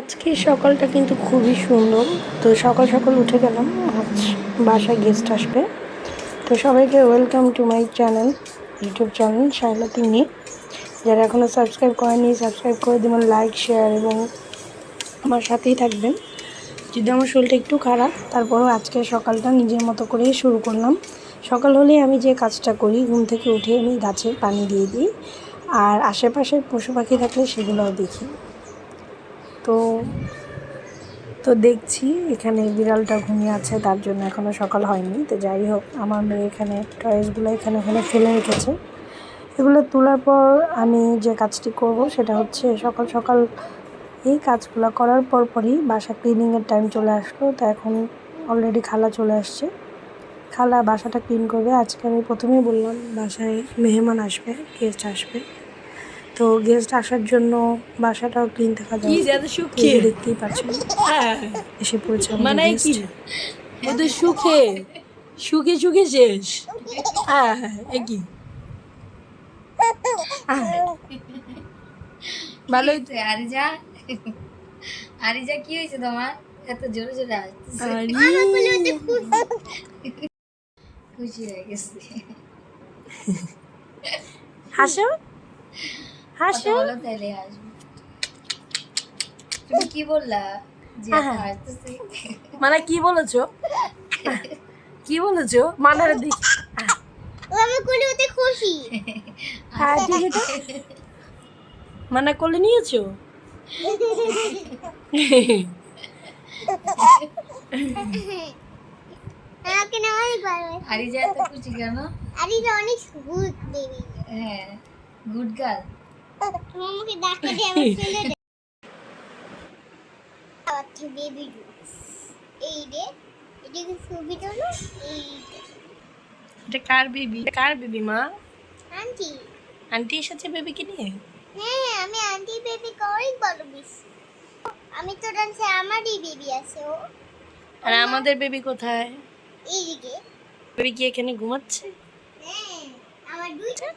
আজকে সকালটা কিন্তু খুবই সুন্দর। তো সকাল সকাল উঠে গেলাম, আজ বাসায় গেস্ট আসবে। তো সবাইকে welcome to my channel YouTube channel Shaila তিনি যারা এখনও সাবস্ক্রাইব করেনি সাবস্ক্রাইব করে দেবেন লাইক শেয়ার এবং আমার সাথেই থাকবেন। যদি আমার শরীরটা একটু খারাপ, তারপরেও আজকে সকালটা নিজের মতো করেই শুরু করলাম। সকাল হলেই আমি যে কাজটা করি, ঘুম থেকে উঠে আমি গাছে পানি দিয়ে দিই। আর আশেপাশের পশু পাখি থাকলে সেগুলোও দেখি। তো তো দেখছি এখানে বিড়ালটা ঘুমিয়ে আছে, তার জন্য এখনও সকাল হয়নি। তো যাই হোক, আমার মেয়ে এখানে টয়েসগুলো এখানে ওখানে ফেলে রেখেছে। এগুলো তোলার পর আমি যে কাজটি করব সেটা হচ্ছে সকাল সকাল এই কাজগুলো করার পর পরই বাসা ক্লিনিংয়ের টাইম চলে আসলো। তো এখন অলরেডি খালা চলে আসছে। খালা বাসাটা ক্লিন করবে। আজকে আমি প্রথমেই বললাম, বাসায় মেহমান আসবে গেস্ট আসবে। তো গেস্ট আসার জন্য বাসাটাও ক্লিন থাকা কি সুখে। দেখতেই পাচ্ছেন। হ্যাঁ। এসে পড়েছে মানে কি guest। ও তো সুখে। সুখে সুখে শেষ। হ্যাঁ হ্যাঁ একই। ভালোই তো। আরিজা আরিজা কি হয়েছে তোমার? এত জোরে জোরে খুশি হয়ে গেছে। হাসো। হাসো? বলো তাহলে তুমি কি বললা? যে এত হ্যাঁ। মানে কি বলেছ? কি বলেছ? মানার দিক। আমি কোলে ওতে খুশি? হ্যাঁ ঠিক আছে। মানা কোলে নিয়েছো? আমাকে না অনেক ভালো আরিজা এত খুশি কেন? আর অনেক গুড বেবি হ্যাঁ গুড গার্ল আচ্ছা বেবি এই রে এটা কি ছবি তোলো এই রে। এটা কার বেবি? কার বেবি মা? আন্টি। আন্টি এসেছে বেবিকে নিয়ে? হ্যাঁ আমি আন্টি আমি তো ডান্সে আমারই বেবি আছে ও। আর আমাদের বেবি কোথায়? এইদিকে বেবি কি এখানে ঘুমাচ্ছে? হ্যাঁ আমার দুইটা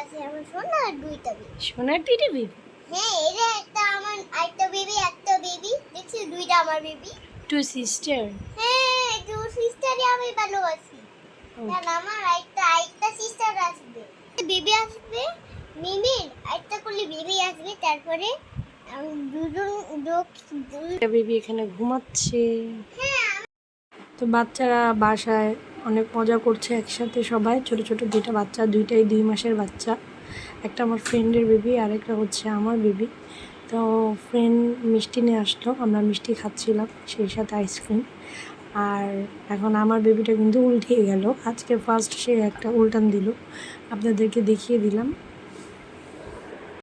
আছে আমার সোনার দুইটা বেবি। সোনার বেবি? হ্যাঁ এটা একটা আমার একটা বেবি একটা বেবি। দেখছি দুইটা আমার বেবি। টু সিস্টার হ্যাঁ টু সিস্টারই আমি ভালোবাসি। কারণ আমার একটা আরেকটা সিস্টার আসবে। বেবি আসবে মিমির আরেকটা করলে বেবি আসবে তারপরে দুজন বেবি এখানে ঘুমাচ্ছে। তো বাচ্চারা বাসায় অনেক মজা করছে একসাথে সবাই, ছোট ছোট দুইটা বাচ্চা, দুইটাই দুই মাসের বাচ্চা। একটা আমার ফ্রেন্ডের বেবি আর একটা হচ্ছে আমার বেবি তো ফ্রেন্ড মিষ্টি নিয়ে আসলো, আমরা মিষ্টি খাচ্ছিলাম, সেই সাথে আইসক্রিম আর এখন আমার বেবিটা কিন্তু উল্টিয়ে গেল। আজকে ফার্স্ট সে একটা উল্টান দিল। আপনাদেরকে দেখিয়ে দিলাম।